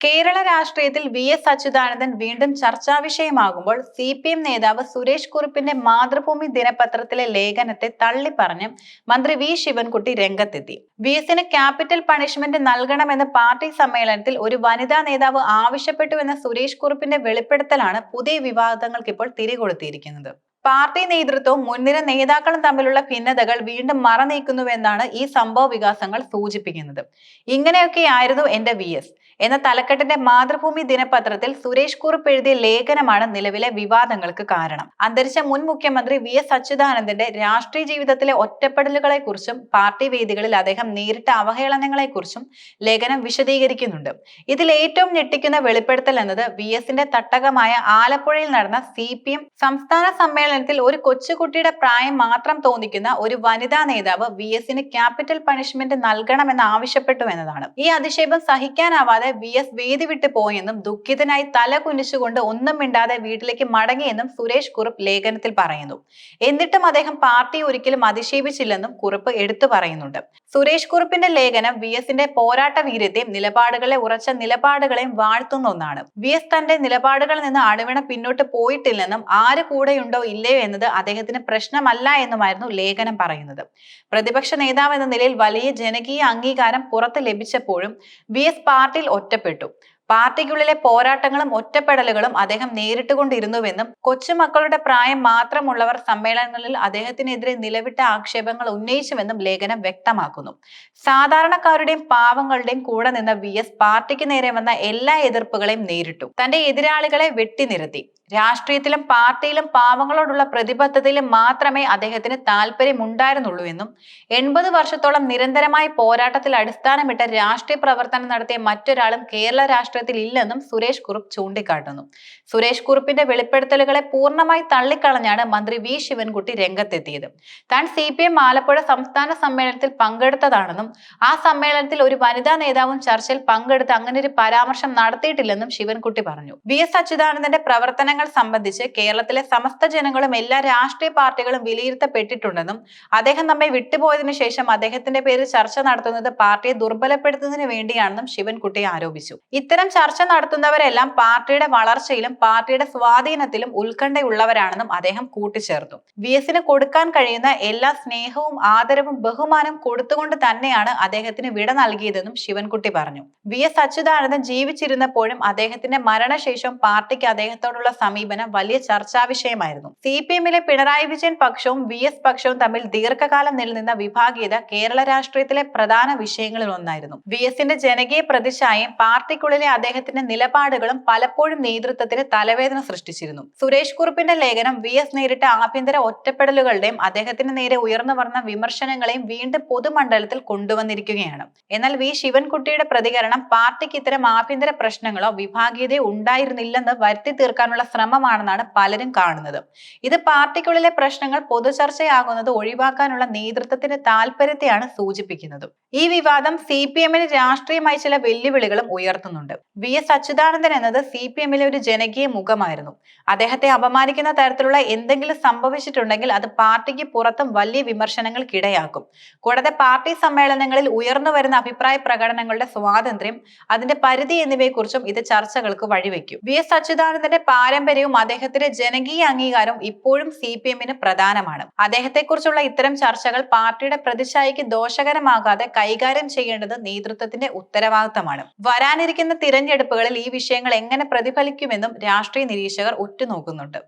കേരള രാഷ്ട്രീയത്തിൽ V S Achuthanandan വീണ്ടും ചർച്ചാ വിഷയമാകുമ്പോൾ സി പി എം നേതാവ് സുരേഷ് കുറുപ്പിന്റെ മാതൃഭൂമി ദിനപത്രത്തിലെ ലേഖനത്തെ തള്ളിപ്പറഞ്ഞ് മന്ത്രി വി ശിവൻകുട്ടി രംഗത്തെത്തി. വി എസിന് ക്യാപിറ്റൽ പണിഷ്മെന്റ് നൽകണമെന്ന് പാർട്ടി സമ്മേളനത്തിൽ ഒരു വനിതാ നേതാവ് ആവശ്യപ്പെട്ടുവെന്ന സുരേഷ് കുറുപ്പിന്റെ വെളിപ്പെടുത്തലാണ് പുതിയ വിവാദങ്ങൾക്ക് ഇപ്പോൾ തിരികൊളുത്തിയിരിക്കുന്നത്. പാർട്ടി നേതൃത്വവും മുൻനിര നേതാക്കളും തമ്മിലുള്ള ഭിന്നതകൾ വീണ്ടും മറനീക്കുന്നുവെന്നാണ് ഈ സംഭവ വികാസങ്ങൾ സൂചിപ്പിക്കുന്നത്. ഇങ്ങനെയൊക്കെയായിരുന്നു എന്റെ വി എസ്. എന്ന തലക്കെട്ടിന്റെ മാതൃഭൂമി ദിനപത്രത്തിൽ സുരേഷ് കുറുപ്പ് എഴുതിയ ലേഖനമാണ് നിലവിലെ വിവാദങ്ങൾക്ക് കാരണം. അന്തരിച്ച മുൻ മുഖ്യമന്ത്രി വി എസ് അച്യുതാനന്ദന്റെ രാഷ്ട്രീയ ജീവിതത്തിലെ ഒറ്റപ്പെടലുകളെ കുറിച്ചും പാർട്ടി വേദികളിൽ അദ്ദേഹം നേരിട്ട അവഹേളനങ്ങളെ കുറിച്ചും ലേഖനം വിശദീകരിക്കുന്നുണ്ട്. ഇതിൽ ഏറ്റവും ഞെട്ടിക്കുന്ന വെളിപ്പെടുത്തൽ എന്നത് വി എസിന്റെ തട്ടകമായ ആലപ്പുഴയിൽ നടന്ന സി പി എം സംസ്ഥാന സമ്മേളനത്തിൽ ഒരു കൊച്ചുകുട്ടിയുടെ പ്രായം മാത്രം തോന്നിക്കുന്ന ഒരു വനിതാ നേതാവ് വി എസിന് ക്യാപിറ്റൽ പണിഷ്മെന്റ് നൽകണമെന്ന് ആവശ്യപ്പെട്ടു എന്നതാണ്. ഈ അധിക്ഷേപം സഹിക്കാനാവാതെ വി എസ് വേദി വിട്ടു പോയെന്നും ദുഃഖിതനായി തല കുനിച്ചുകൊണ്ട് ഒന്നും മിണ്ടാതെ വീട്ടിലേക്ക് മടങ്ങിയെന്നും സുരേഷ് കുറുപ്പ് ലേഖനത്തിൽ പറയുന്നു. എന്നിട്ടും അദ്ദേഹം പാർട്ടി ഒരിക്കലും അധിക്ഷേപിച്ചില്ലെന്നും കുറുപ്പ് എടുത്തു പറയുന്നുണ്ട്. സുരേഷ് കുറുപ്പിന്റെ ലേഖനം വി എസിന്റെ പോരാട്ട വീര്യത്തെയും നിലപാടുകളെ ഉറച്ച നിലപാടുകളെയും വാഴ്ത്തുന്ന ഒന്നാണ്. വി എസ് തന്റെ നിലപാടുകളിൽ നിന്ന് അണുവിണ പിന്നോട്ട് പോയിട്ടില്ലെന്നും ആര് കൂടെയുണ്ടോ ഇല്ലയോ എന്നത് അദ്ദേഹത്തിന് പ്രശ്നമല്ല എന്നുമായിരുന്നു ലേഖനം പറയുന്നത്. പ്രതിപക്ഷ നേതാവ് എന്ന നിലയിൽ വലിയ ജനകീയ അംഗീകാരം പുറത്ത് ലഭിച്ചപ്പോഴും വി എസ് പാർട്ടിയിൽ ഒറ്റപ്പെട്ടു. പാർട്ടിക്കുള്ളിലെ പോരാട്ടങ്ങളും ഒറ്റപ്പെടലുകളും അദ്ദേഹം നേരിട്ടുകൊണ്ടിരുന്നുവെന്നും കൊച്ചുമക്കളുടെ പ്രായം മാത്രമുള്ളവർ സമ്മേളനങ്ങളിൽ അദ്ദേഹത്തിനെതിരെ നിലവിട്ട ആക്ഷേപങ്ങൾ ഉന്നയിച്ചുവെന്നും ലേഖനം വ്യക്തമാക്കുന്നു. സാധാരണക്കാരുടെയും പാവങ്ങളുടെയും കൂടെ നിന്ന വി എസ് പാർട്ടിക്ക് നേരെ വന്ന എല്ലാ എതിർപ്പുകളെയും നേരിട്ടു. തന്റെ എതിരാളികളെ വെട്ടിനിരത്തി രാഷ്ട്രീയത്തിലും പാർട്ടിയിലും പാവങ്ങളോടുള്ള പ്രതിബദ്ധതയിലും മാത്രമേ അദ്ദേഹത്തിന് താല്പര്യമുണ്ടായിരുന്നുള്ളൂ എന്നും എൺപത് വർഷത്തോളം നിരന്തരമായ പോരാട്ടത്തിൽ അടിസ്ഥാനമിട്ട രാഷ്ട്രീയ പ്രവർത്തനം നടത്തിയ മറ്റൊരാളും കേരള രാഷ്ട്രീയത്തിൽ ഇല്ലെന്നും സുരേഷ് കുറുപ്പ് ചൂണ്ടിക്കാട്ടുന്നു. സുരേഷ് കുറുപ്പിന്റെ വെളിപ്പെടുത്തലുകളെ പൂർണമായി തള്ളിക്കളഞ്ഞാണ് മന്ത്രി വി. ശിവൻകുട്ടി രംഗത്തെത്തിയത്. താൻ സി. പി. എം ആലപ്പുഴ സംസ്ഥാന സമ്മേളനത്തിൽ പങ്കെടുത്തതാണെന്നും ആ സമ്മേളനത്തിൽ ഒരു വനിതാ നേതാവും ചർച്ചയിൽ പങ്കെടുത്ത് അങ്ങനെ ഒരു പരാമർശം നടത്തിയിട്ടില്ലെന്നും ശിവൻകുട്ടി പറഞ്ഞു. വി. എസ്. അച്യുതാനന്ദന്റെ പ്രവർത്തനങ്ങൾ സംബന്ധിച്ച് കേരളത്തിലെ സമസ്ത ജനങ്ങളും എല്ലാ രാഷ്ട്രീയ പാർട്ടികളും വിലയിരുത്തപ്പെട്ടിട്ടുണ്ടെന്നും അദ്ദേഹം നമ്മെ വിട്ടുപോയതിനു ശേഷം അദ്ദേഹത്തിന്റെ പേരിൽ ചർച്ച നടത്തുന്നത് പാർട്ടിയെ ദുർബലപ്പെടുത്തുന്നതിന് വേണ്ടിയാണെന്നും ശിവൻകുട്ടി ആരോപിച്ചു. ഇത്തരം ചർച്ച നടത്തുന്നവരെല്ലാം പാർട്ടിയുടെ വളർച്ചയിലും പാർട്ടിയുടെ സ്വാധീനത്തിലും ഉത്കണ്ഠയുള്ളവരാണെന്നും അദ്ദേഹം കൂട്ടിച്ചേർത്തു. വി എസിന് കൊടുക്കാൻ കഴിയുന്ന എല്ലാ സ്നേഹവും ആദരവും ബഹുമാനം കൊടുത്തുകൊണ്ട് തന്നെയാണ് അദ്ദേഹത്തിന് വിട നൽകിയതെന്നും ശിവൻകുട്ടി പറഞ്ഞു. വി എസ് അച്യുതാനന്ദൻ ജീവിച്ചിരുന്നപ്പോഴും അദ്ദേഹത്തിന്റെ മരണശേഷം പാർട്ടിക്ക് അദ്ദേഹത്തോടുള്ള സമീപനം വലിയ ചർച്ചാ വിഷയമായിരുന്നു. സി പി എമ്മിലെ പിണറായി വിജയൻ പക്ഷവും വി എസ് പക്ഷവും തമ്മിൽ ദീർഘകാലം നിലനിന്ന വിഭാഗീയത കേരള രാഷ്ട്രീയത്തിലെ പ്രധാന വിഷയങ്ങളിൽ ഒന്നായിരുന്നു വി എസിന്റെ ജനകീയ പ്രതിച്ഛായയും പാർട്ടിക്കുള്ളിലെ അദ്ദേഹത്തിന്റെ നിലപാടുകളും പലപ്പോഴും നേതൃത്വത്തിന് തലവേദന സൃഷ്ടിച്ചിരുന്നു. സുരേഷ് കുറുപ്പിന്റെ ലേഖനം വി എസ് നേരിട്ട ആഭ്യന്തര ഒറ്റപ്പെടലുകളുടെയും അദ്ദേഹത്തിന് നേരെ ഉയർന്നു വന്ന വിമർശനങ്ങളെയും വീണ്ടും പൊതുമണ്ഡലത്തിൽ കൊണ്ടുവന്നിരിക്കുകയാണ്. എന്നാൽ വി ശിവൻകുട്ടിയുടെ പ്രതികരണം പാർട്ടിക്ക് ഇത്തരം ആഭ്യന്തര പ്രശ്നങ്ങളോ വിഭാഗീയതയോ ഉണ്ടായിരുന്നില്ലെന്ന് വരുത്തി തീർക്കാനുള്ള ശ്രമമാണെന്നാണ് പലരും കാണുന്നത്. ഇത് പാർട്ടിക്കുള്ളിലെ പ്രശ്നങ്ങൾ പൊതുചർച്ചയാകുന്നത് ഒഴിവാക്കാനുള്ള നേതൃത്വത്തിന്റെ താല്പര്യത്തെയാണ് സൂചിപ്പിക്കുന്നത്. ഈ വിവാദം സി പി എമ്മിന് രാഷ്ട്രീയമായി ചില വെല്ലുവിളികളും ഉയർത്തുന്നുണ്ട്. വി എസ് അച്യുതാനന്ദൻ എന്നത് സി പി എമ്മിലെ ഒരു ജനകീയ മുഖമായിരുന്നു. അദ്ദേഹത്തെ അപമാനിക്കുന്ന തരത്തിലുള്ള എന്തെങ്കിലും സംഭവിച്ചിട്ടുണ്ടെങ്കിൽ അത് പാർട്ടിക്ക് പുറത്തും വലിയ വിമർശനങ്ങൾക്കിടയാക്കും. കൂടാതെ പാർട്ടി സമ്മേളനങ്ങളിൽ ഉയർന്നു വരുന്ന അഭിപ്രായ പ്രകടനങ്ങളുടെ സ്വാതന്ത്ര്യം അതിന്റെ പരിധി എന്നിവയെക്കുറിച്ചും ഇത് ചർച്ചകൾക്ക് വഴിവെക്കും. വി എസ് അച്യുതാനന്ദന്റെ പാരമ്പര്യവും അദ്ദേഹത്തിന്റെ ജനകീയ അംഗീകാരവും ഇപ്പോഴും സി പി എമ്മിന് പ്രധാനമാണ്. അദ്ദേഹത്തെക്കുറിച്ചുള്ള ഇത്തരം ചർച്ചകൾ പാർട്ടിയുടെ പ്രതിച്ഛായയ്ക്ക് ദോഷകരമാകാതെ കൈകാര്യം ചെയ്യേണ്ടത് നേതൃത്വത്തിന്റെ ഉത്തരവാദിത്തമാണ്. വരാനിരിക്കുന്ന തിരഞ്ഞെടുപ്പുകളിൽ ഈ വിഷയങ്ങൾ എങ്ങനെ പ്രതിഫലിക്കുമെന്നും രാഷ്ട്രീയ നിരീക്ഷകർ ഉറ്റുനോക്കുന്നുണ്ട്.